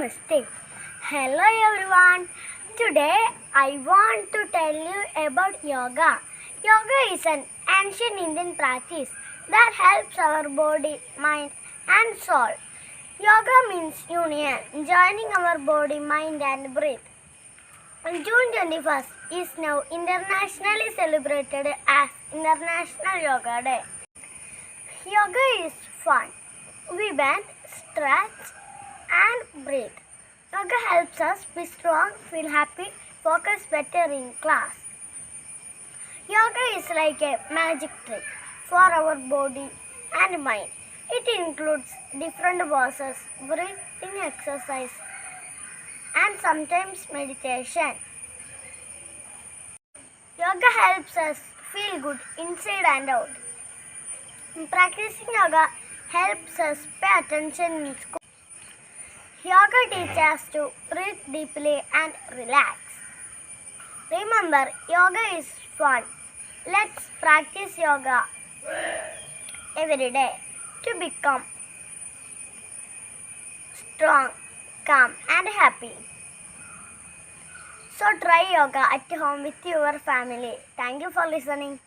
Namaste. Hello everyone. Today I want to tell you about yoga. Yoga is an ancient Indian practice that helps our body, mind, and soul. Yoga means union, joining our body, mind, and breath. On June 21st is now internationally celebrated as International Yoga Day. Yoga is fun. We bend, stretch, and breathe. Yoga helps us be strong, feel happy, focus better in class. Yoga is like a magic trick for our body and mind. It includes different poses, breathing exercise, and sometimes meditation. Yoga helps us feel good inside and out. Practicing yoga helps us pay attention in school. Yoga teaches us to breathe deeply and relax. Remember, yoga is fun. Let's practice yoga every day to become strong, calm, and happy. So try yoga at home with your family. Thank you for listening.